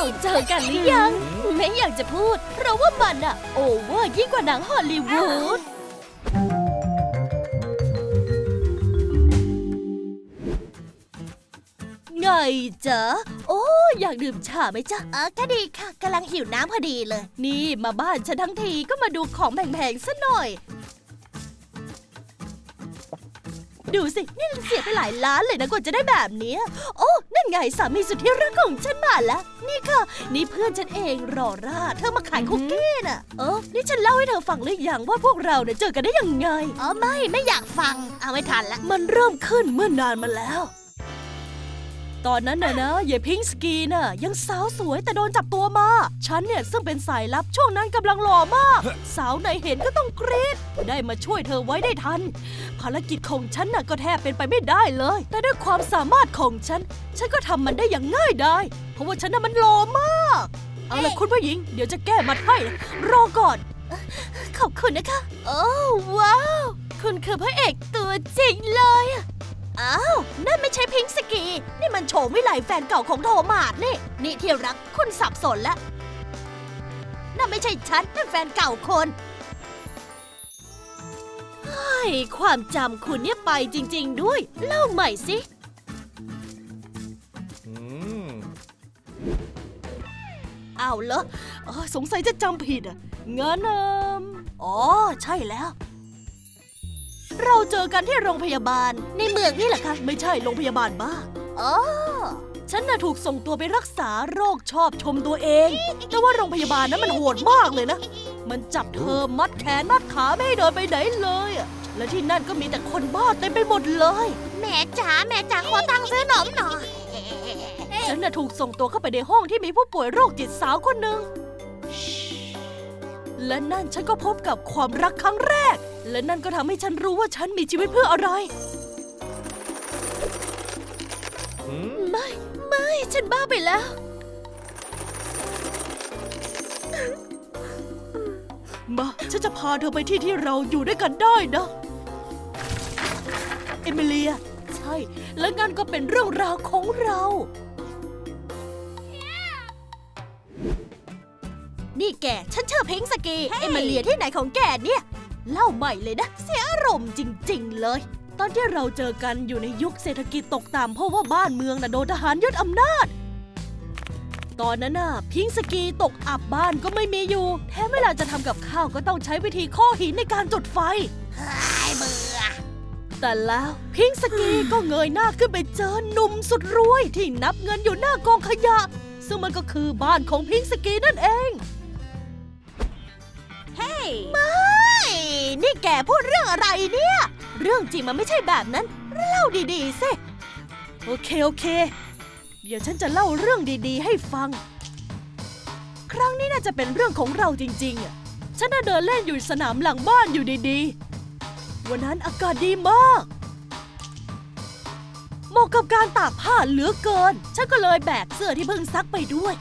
เราเจอกันหรือยัง ไม่อยากจะพูด เพราะว่ามันอะโอเวอร์ยิ่งกว่าหนังฮอลลีวูดไงจ๊ะ โอ้อยากดื่มชาไหมจ๊ะเออก็ดีค่ะกำลังหิวน้ำพอดีเลย นี่มาบ้านฉันทั้งทีก็มาดูของแพงๆซะหน่อย ดูสิ นี่เสียไปหลายล้านเลยนะกว่าจะได้แบบเนี้ยโอ้ นั่นไงสามีสุดที่รักของฉันมาแล้ว นี่ค่ะ นี่เพื่อนฉันเองรอราเธอมาขายคุกกี้น่ะ เออ นี่ฉันเล่าให้เธอฟังหรือยังว่าพวกเราเนี่ยเจอกันได้ยังไง อ๋อไม่ ไม่อยากฟัง เอาไม่ทันละ มันเริ่มขึ้นเมื่อนานมาแล้ว ตอนนั้นน่ะนะเยพิงสกีน่ะยังสาวสวยแต่โดนจับตัวมา ฉันเนี่ยซึ่งเป็นสายลับช่วงนั้นกำลังหล่อมาก สาวไหนเห็นก็ต้องกรี๊ดได้มาช่วยเธอไว้ได้ทัน ภารกิจของฉันน่ะก็แทบเป็นไปไม่ได้เลย แต่ด้วยความสามารถของฉัน ฉันก็ทำมันได้อย่างง่ายดายเพราะว่าฉันน่ะมันหล่อมาก เอาละคุณผู้หญิง เดี๋ยวจะแก้มัดให้รอก่อน ขอบคุณนะคะ โอ้ว้าว คุณคือพระเอกตัวจริงเลย อะอ้าว นั่นไม่ใช่พิงค์สกี นี่มันโฉมวิไลแฟนเก่าของโทมาดนี่ นี่ที่รักคุณสับสนแล้วนั่นไม่ใช่ฉัน นั่นแฟนเก่าคนเฮ้ยความจำคุณเนี่ยไปจริง ๆ ด้วย เล่าใหม่สิ อืมเอาเหรอเออสงสัยจะจำผิดอะงั้นเอมอ๋อ ใช่แล้ว เราเจอกันที่โรงพยาบาล ในเมืองนี่แหละค่ะ ไม่ใช่โรงพยาบาลบ้าอ๋อฉันน่ะถูกส่งตัวไปรักษาโรคชอบชมตัวเอง แต่ว่าโรงพยาบาลนั้นมันโหดมากเลยนะ มันจับเธอมัดแขนมัดขาไม่ให้เดินไปไหนเลยอะและที่นั่นก็มีแต่คนบ้าเต็มไปหมดเลย แม่จ๋าแม่จ๋าขอตังค์ซื้อหนมหน่อย ฉันน่ะถูกส่งตัวเข้าไปในห้องที่มีผู้ป่วยโรคจิตสาวคนหนึ่งและนั่นฉันก็พบกับความรักครั้งแรก และนั่นก็ทำให้ฉันรู้ว่าฉันมีชีวิตเพื่ออะไรอืมไม่ ไม่ ฉันบ้าไปแล้ว มา ฉันจะพาเธอไปที่ที่เราอยู่ด้วยกันได้นะ เอมิเลีย ใช่ และงั้นก็เป็นเรื่องราวของเรา นี่แก ฉันชื่อพิงค์สกี เอมิเลียที่ไหนของแกเนี่ย เล่าใหม่เลยนะ เสียอารมณ์จริง ๆ เลย ตอนที่เราเจอกันอยู่ในยุคเศรษฐกิจตกต่ำเพราะว่าบ้านเมืองน่ะโดนทหารยึดอำนาจ ตอนนั้นน่ะ พิงค์สกีตกอับบ้านก็ไม่มีอยู่ แถมเวลาจะทำกับข้าวก็ต้องใช้วิธีข้อหินในการจุดไฟ เฮ้ยเบื่อ แต่แล้วพิงค์สกีก็เงยหน้าขึ้นไปเจอหนุ่มสุดรวยที่นับเงินอยู่หน้ากองขยะ ซึ่งมันก็คือบ้านของพิงค์สกีนั่นเอง เฮ้ยไม่ นี่แกพูดเรื่องอะไรเนี่ย เรื่องจริงมันไม่ใช่แบบนั้น เล่าดีๆสิโอเคโอเค เดี๋ยวฉันจะเล่าเรื่องดีๆ ให้ฟัง ครั้งนี้น่าจะเป็นเรื่องของเราจริงๆอะฉันน่ะเดินเล่นอยู่สนามหลังบ้านอยู่ดีๆ วันนั้นอากาศดีมากเหมาะกับการตากผ้าเหลือเกิน ฉันก็เลยแบกเสื้อที่เพิ่งซักไปด้วย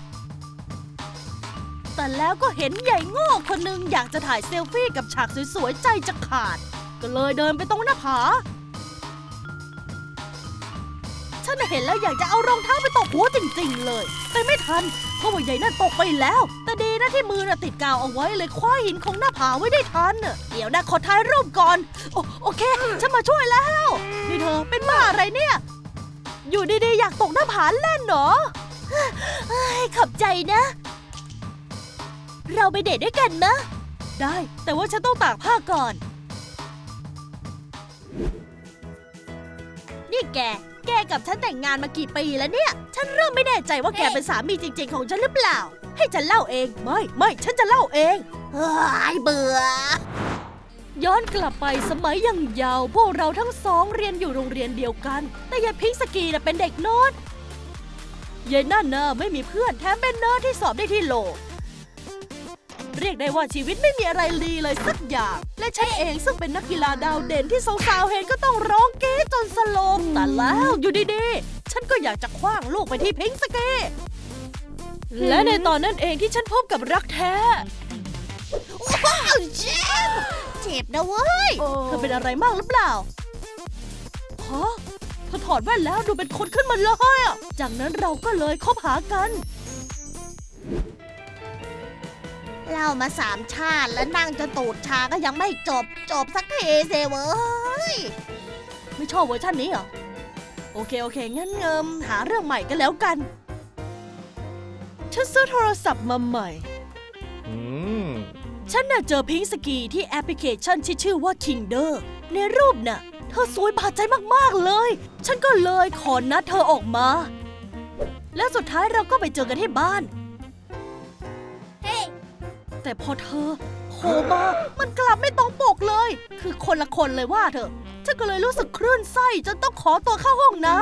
แต่แล้วก็เห็นใหญ่โง่คนหนึ่งอยากจะถ่ายเซลฟี่กับฉากสวยๆ ใจจะขาด ก็เลยเดินไปตรงหน้าผา ฉันเห็นแล้วอยากจะเอารองเท้าไปตบหัวจริงๆเลย แต่ไม่ทัน เพราะว่าใหญ่นั่นตกไปแล้ว แต่ดีนะที่มือน่ะติดกาวเอาไว้เลยคว้าหินของหน้าผาไว้ได้ทันน่ะเดี๋ยวนะขอถ่ายรูปก่อน โอโอเค ฉันมาช่วยแล้วนี่เธอเป็นบ้าอะไรเนี่ย อยู่ดีๆ อยากตกหน้าผาเล่นเหรอเฮ้ยขอบใจนะ เราไปเดทด้วยกันนะ ได้แต่ว่าฉันต้องตากผ้าก่อน นี่แก แกกับฉันแต่งงานมากี่ปีแล้วเนี่ย ฉันเริ่มไม่แน่ใจว่าแกเป็นสามีจริง ๆ ของฉันหรือเปล่า ให้ฉันเล่าเอง ไม่ไม่ฉันจะเล่าเองเฮ้ยเบื่อ ย้อนกลับไปสมัยยังเยาว พวกเราทั้งสองเรียนอยู่โรงเรียนเดียวกัน แต่ยายพิงค์สกีน่ะเป็นเด็กโน้ตยายนั่นน่ะไม่มีเพื่อนแถมเป็นเนิร์ดที่สอบได้ที่โหล เรียกได้ว่าชีวิตไม่มีอะไรดีเลยสักอย่าง และฉันเองซึ่งเป็นนักกีฬาดาวเด่นที่สาวๆเห็นก็ต้องร้องกรี๊ดจนสลบแต่แล้วอยู่ดีๆ ฉันก็อยากจะคว้างลูกไปที่พิงค์สกีและในตอนนั้นเองที่ฉันพบกับรักแท้ว้าวเจ็บเจ็บนะเว้ยเธอเป็นอะไรมากหรือเปล่าฮะเธอถอดแว่นแล้วดูเป็นคนขึ้นมาเลยอะจากนั้นเราก็เลยคบหากัน ล่ามาสามชาติแล้วนั่งจนตูดชาก็ยังไม่จบจบสักทีเซเว้ยไม่ชอบเวอร์ชันนี้เหรอ โอเค โอเค งั้นเงิมหาเรื่องใหม่กันแล้วกัน ฉันซื้อโทรศัพท์มาใหม่ อืม ฉันน่ะเจอพิงค์สกีที่แอปพลิเคชันที่ชื่อว่า Kinder ในรูปน่ะ เธอสวยบาดใจมาก ๆ เลย ฉันก็เลยขอนัดเธอออกมา แล้วสุดท้ายเราก็ไปเจอกันที่บ้านเฮ้ย แต่พอเธอโทรมามันกลับไม่ตรงปกเลย คือคนละคนเลยว่าเธอะฉันก็เลยรู้สึกคลื่นไส้จนต้องขอตัวเข้าห้องน้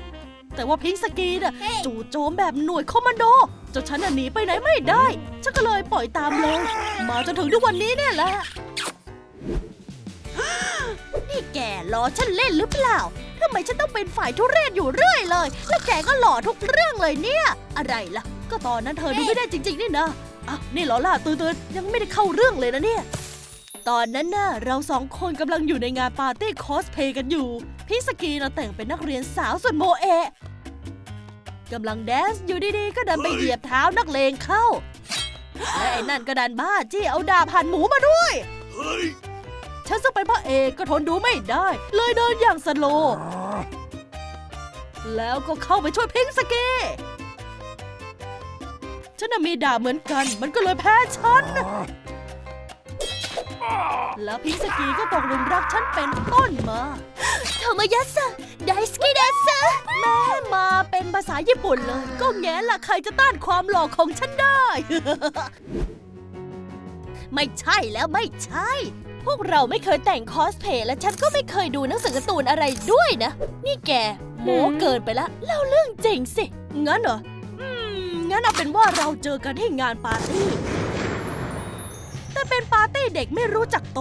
ำแต่ว่าพิงค์สกีน่ะเฮ้ยจู่โจมแบบหน่วยคอมมานโดจนฉันน่ะหนีไปไหนไม่ได้ ฉันก็เลยปล่อยตามเลยมาจนถึงทุกวันนี้เนี่ยแหละนี่แกล้อฉันเล่นหรือเปล่าทำไมฉันต้องเป็นฝ่ายทุเรศอยู่เรื่อยเลย และแกก็หล่อทุกเรื่องเลยเนี่ย อะไรล่ะ ก็ตอนนั้นเธอดูไม่ได้จริง ๆ นี่นะ อะนี่ลอล่าตื่นๆยังไม่ได้เข้าเรื่องเลยนะเนี่ย ตอนนั้นน่ะเราสองคนกำลังอยู่ในงานปาร์ตี้คอสเพลย์กันอยู่ พี่สกีเราแต่งเป็นนักเรียนสาวส่วนโมเอะกำลังแดนซ์อยู่ดีๆ ก็ดันไปเหยียบเท้านักเลงเข้า และไอ้นั่นก็ดันบ้าจี้เอาดาบหั่นหมูมาด้วยฉันซึ่งเป็นพระเอกก็ทนดูไม่ได้ เลยเดินอย่างสโลว์แล้วก็เข้าไปช่วยพิงค์สเก ฉันน่ะมีดาบเหมือนกัน มันก็เลยแพ้ฉัน แล้วพิงค์สกีก็ตกหลุมรักฉันเป็นต้นมาโทมายะสะไดสกิเดสะแม่มาเป็นภาษาญี่ปุ่นเลย ก็แง่ละใครจะต้านความหล่อของฉันได้ ไม่ใช่แล้วไม่ใช่ พวกเราไม่เคยแต่งคอสเพลย์และฉันก็ไม่เคยดูหนังสือการ์ตูนอะไรด้วยนะ นี่แกโม้เกินไปละเล่าเรื่องจริงสิ งั้นเหรออืม งั้นเอาเป็นว่าเราเจอกันที่งานปาร์ตี้ แต่เป็นปาร์ตี้เด็กไม่รู้จักโต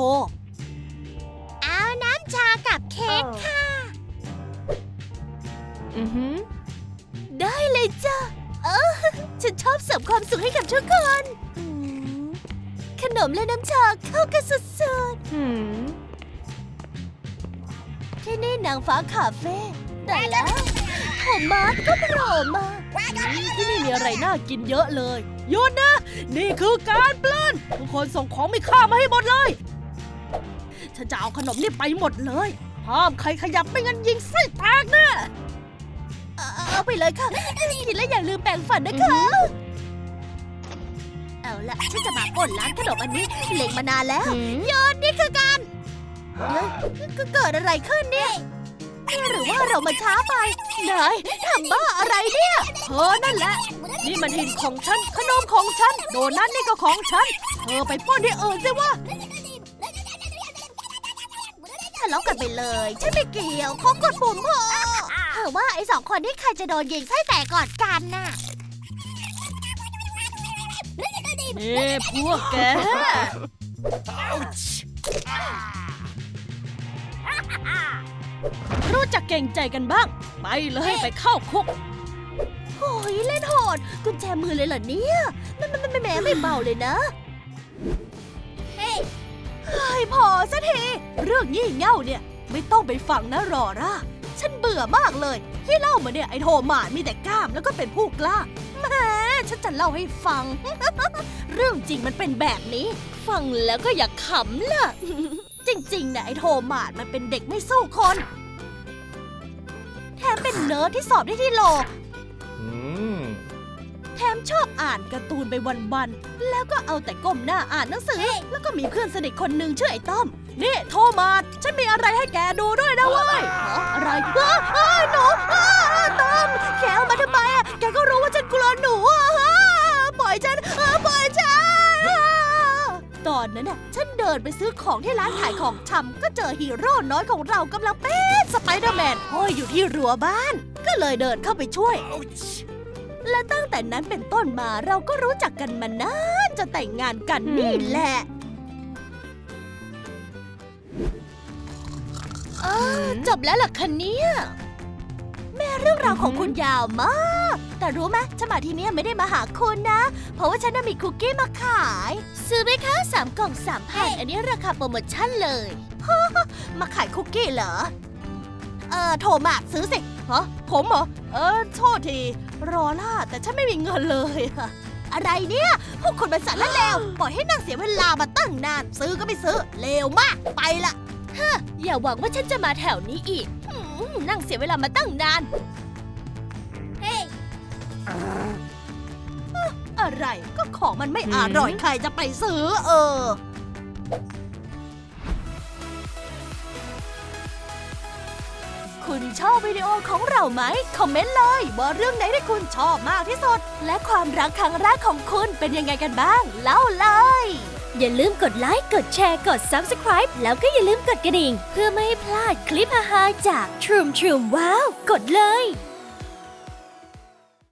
เอาน้ำชากับเค้กค่ะ อือหือ ได้เลยจ้ะ เออ ฉันชอบเสิร์ฟความสุขให้กับทุกคนอืมขนมและน้ำชาเข้ากันสุดๆที่นี่นางฟ้าคาเฟ่แต่แล้วผมมาร์ทก็โผล่มา ที่นี่มีอะไรน่ากินเยอะเลยหยุดนะ นี่คือการปล้นทุกคนส่งของมีค่ามาให้หมดเลยฉันจะเอาขนมนี่ไปหมดเลยห้ามใครขยับไม่งั้นยิงไส้แตกแน่เอาเอาไปเลยค่ะกินแล้วอย่าลืมแปรงฟันนะคะ เอาละฉันจะมาปล้นร้านขนมอันนี้เล็งมานานแล้วยอดนี่คือการเอ้ยก็เกิดอะไรขึ้นเนี่ย หรือว่าเรามาช้าไปนายทำบ้าอะไรเนี่ยเธอนั่นแหละ นี่มันหินของฉัน ขนมของฉัน โดนัทนี่ก็ของฉัน เธอไปปล้นที่อื่นสิวะทะเลาะกันไปเลยฉันไม่เกี่ยวขอกดปุ่มพอเธอว่าไอ้สองคนนี้ใครจะโดนยิงไส้แตกก่อนกันน่ะนี่พวกแก รู้จักเก่งใจกันบ้าง ไปเลยไปเข้าคุก โอ้ยเล่นโหด กุญแจมือเลยเหรอเนี่ยมันมันมันแหมไม่เบาเลยนะ เฮ้ยเฮ้ยพอสักที เรื่องงี่เง่าเนี่ย ไม่ต้องไปฟังนะรอร่าฉันเบื่อมากเลย ที่เล่ามาเนี่ยไอ้โทหมานมีแต่กล้ามแล้วก็เป็นผู้กล้าแหมฉันจะเล่าให้ฟัง เรื่องจริงมันเป็นแบบนี้ ฟังแล้วก็อย่าขำล่ะ จริงๆนะไอ้โทหมานมันเป็นเด็กไม่สู้คนแถม เป็นเนิร์ดที่สอบได้ที่โหลอืมแถมชอบอ่านการ์ตูนไปวันๆ แล้วก็เอาแต่ก้มหน้าอ่านหนังสือ แล้วก็มีเพื่อนสนิทคนหนึ่งชื่อไอ้ต้อม นี่โทมัสฉันมีอะไรให้แกดูด้วยนะเว้ยฮะอะไรอ้าอ้าหนูอ้าต้อมแกเอามาทำไมอะแกก็รู้ว่าฉันกลัวหนูอะฮะปล่อยฉันอ่าปล่อยฉันอ่า ตอนนั้นน่ะฉันเดินไปซื้อของที่ร้านขายของชำก็เจอฮีโร่น้อยของเรากำลังเป็นสไปเดอร์แมนห้อยอยู่ที่รั้วบ้าน ก็เลยเดินเข้าไปช่วย และตั้งแต่นั้นเป็นต้นมาเราก็รู้จักกันมานานจะแต่งงานกันนี่แหละอ้าวจบแล้วล่ะคะเนี่ย แม่เรื่องราวของคุณยาวมาก แต่รู้ไหมฉันมาที่เนี่ยไม่ได้มาหาคุณนะ เพราะว่าฉันน่ะมีคุกกี้มาขาย ซื้อไหมคะสามกล่องสามพันอันนี้ราคาโปรโมชั่นเลยมาขายคุกกี้เหรอ เออโทรมาซื้อสิฮะผมเหรอ เออโทษที รอล่าแต่ฉันไม่มีเงินเลยอะอะไรเนี่ย พวกคนมันสารละเลว ปล่อยให้นั่งเสียเวลามาตั้งนาน ซื้อก็ไม่ซื้อเลวมาก ไปละอย่าหวังว่าฉันจะมาแถวนี้อีกหืม นั่งเสียเวลามาตั้งนาน เฮ้ยอะไรก็ของมันไม่อร่อยใครจะไปซื้อเออ คุณชอบวิดีโอของเราไหม คอมเมนต์เลยว่าเรื่องไหนที่คุณชอบมากที่สุด และความรักครั้งแรกของคุณเป็นยังไงกันบ้าง เล่าเลย อย่าลืมกดไลค์ กดแชร์ กด Subscribe แล้วก็อย่าลืมกดกระดิ่ง เพื่อไม่ให้พลาดคลิปฮาๆจาก t r u มทรูมว้าวกดเลย